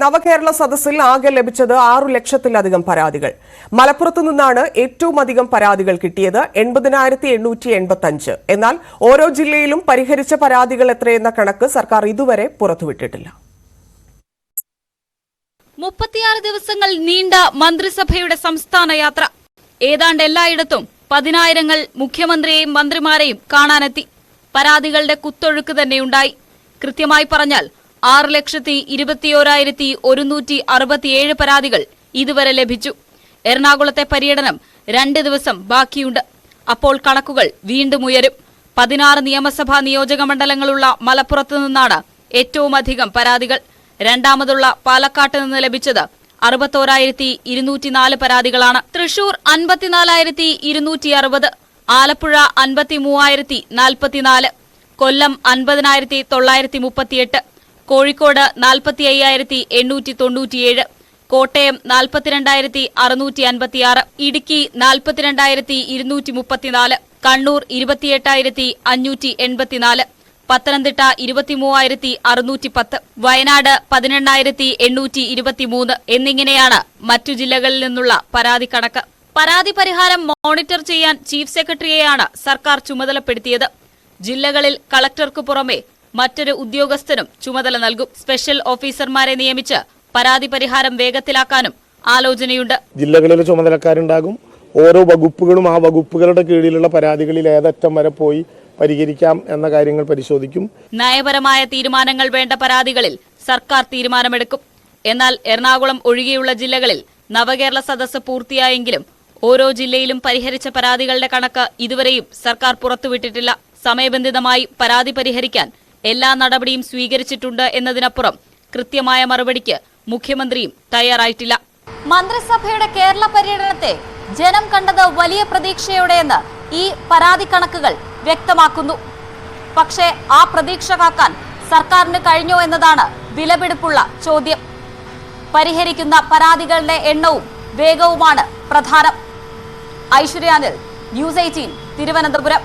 നവകേരള സദസ്സിൽ ആകെ ലഭിച്ചത് ആറു ലക്ഷത്തിലധികം പരാതികൾ. മലപ്പുറത്തു നിന്നാണ് ഏറ്റവും അധികം പരാതികൾ കിട്ടിയത് എൺപതിനായിരത്തി എണ്ണൂറ്റി എൺപത്തി അഞ്ച് എന്നാൽ ഓരോ ജില്ലയിലും പരിഹരിച്ച പരാതികൾ എത്രയെന്ന കണക്ക് സർക്കാർ ഇതുവരെ പുറത്തുവിട്ടിട്ടില്ല. മുപ്പത്തിയാറ് ദിവസങ്ങൾ നീണ്ട മന്ത്രിസഭയുടെ സംസ്ഥാന യാത്ര. ഏതാണ്ട് എല്ലായിടത്തും പതിനായിരങ്ങൾ മുഖ്യമന്ത്രിയെയും മന്ത്രിമാരെയും കാണാനെത്തി. പരാതികളുടെ കുത്തൊഴുക്ക് തന്നെയുണ്ടായി കൃത്യമായി പറഞ്ഞാൽ ആറ് ലക്ഷത്തി ഇരുപത്തിയോരായിരത്തി ഒരുന്നൂറ്റി അറുപത്തിയേഴ് പരാതികൾ ഇതുവരെ ലഭിച്ചു. എറണാകുളത്തെ പര്യടനം രണ്ട് ദിവസം ബാക്കിയുണ്ട്. അപ്പോൾ കണക്കുകൾ വീണ്ടും ഉയരും. പതിനാറ് നിയമസഭാ നിയോജക മണ്ഡലങ്ങളുള്ള മലപ്പുറത്ത് നിന്നാണ് ഏറ്റവുമധികം പരാതികൾ. രണ്ടാമതുള്ള പാലക്കാട്ട് നിന്ന് ലഭിച്ചത് അറുപത്തോരായിരത്തി ഇരുന്നൂറ്റിനാല് പരാതികളാണ്. തൃശൂർ അൻപത്തിനാലായിരത്തി ഇരുന്നൂറ്റി അറുപത് ആലപ്പുഴ അൻപത്തി മൂവായിരത്തി നാൽപ്പത്തിനാല് കൊല്ലം അൻപതിനായിരത്തി തൊള്ളായിരത്തി മുപ്പത്തിയെട്ട് കോഴിക്കോട് നാൽപ്പത്തി അയ്യായിരത്തി എണ്ണൂറ്റി തൊണ്ണൂറ്റിയേഴ് കോട്ടയം നാൽപ്പത്തിരണ്ടായിരത്തി അറുന്നൂറ്റി അൻപത്തിയാറ് ഇടുക്കി നാൽപ്പത്തിരണ്ടായിരത്തി ഇരുന്നൂറ്റി മുപ്പത്തിനാല് കണ്ണൂർ ഇരുപത്തിയെട്ടായിരത്തി അഞ്ഞൂറ്റി എൺപത്തിനാല് പത്തനംതിട്ട ഇരുപത്തിമൂവായിരത്തി അറുന്നൂറ്റി പത്ത് വയനാട് പതിനെണ്ണായിരത്തി എണ്ണൂറ്റി ഇരുപത്തിമൂന്ന് എന്നിങ്ങനെയാണ് മറ്റു ജില്ലകളിൽ നിന്നുള്ള പരാതി കണക്ക്. പരാതി പരിഹാരം മോണിറ്റർ ചെയ്യാൻ ചീഫ് സെക്രട്ടറിയെയാണ് സർക്കാർ ചുമതലപ്പെടുത്തിയത്. ജില്ലകളിൽ കളക്ടർക്കു പുറമെ മറ്റൊരു ഉദ്യോഗസ്ഥനും ചുമതല നൽകും. സ്പെഷ്യൽ ഓഫീസർമാരെ നിയമിച്ച് പരാതി പരിഹാരം വേഗത്തിലാക്കാനും ആലോചനയുണ്ട്. ജില്ലകളിൽ ചുമതലക്കാരുണ്ടാകും. ഓരോ വകുപ്പുകളും ആ വകുപ്പുകളുടെ കീഴിലുള്ള പരാതികളിൽ ഏതറ്റം വരെ പോയി പരിഹരിക്കാം എന്ന കാര്യങ്ങൾ പരിശോധിക്കും. നയപരമായ തീരുമാനങ്ങൾ വേണ്ട പരാതികളിൽ സർക്കാർ തീരുമാനമെടുക്കും. എന്നാൽ എറണാകുളം ഒഴികെയുള്ള ജില്ലകളിൽ നവകേരള സദസ്സ് പൂർത്തിയായെങ്കിലും ഓരോ ജില്ലയിലും പരിഹരിച്ച പരാതികളുടെ കണക്ക് ഇതുവരെയും സർക്കാർ പുറത്തുവിട്ടിട്ടില്ല. സമയബന്ധിതമായി പരാതി പരിഹരിക്കാൻ എല്ലാ നടപടിയും സ്വീകരിച്ചിട്ടുണ്ട് എന്നതിനപ്പുറം കൃത്യമായ മറുപടിക്ക് മുഖ്യമന്ത്രിയും തയ്യാറായിട്ടില്ല. മന്ത്രിസഭയുടെ കേരള പര്യടനത്തെ ജനം കണ്ടത് വലിയ പ്രതീക്ഷയോടെയെന്ന് ഈ പരാതി കണക്കുകൾ വ്യക്തമാക്കുന്നു. പക്ഷേ ആ പ്രതീക്ഷ കാക്കാൻ സർക്കാരിന് കഴിഞ്ഞോ എന്നതാണ് വിലപിടിപ്പുള്ള ചോദ്യം. പരിഹരിക്കുന്ന പരാതികളുടെ എണ്ണവും വേഗവുമാണ് പ്രധാനം. ഐശ്വര്യാനിൽ ന്യൂസ് എയ്റ്റീൻ തിരുവനന്തപുരം.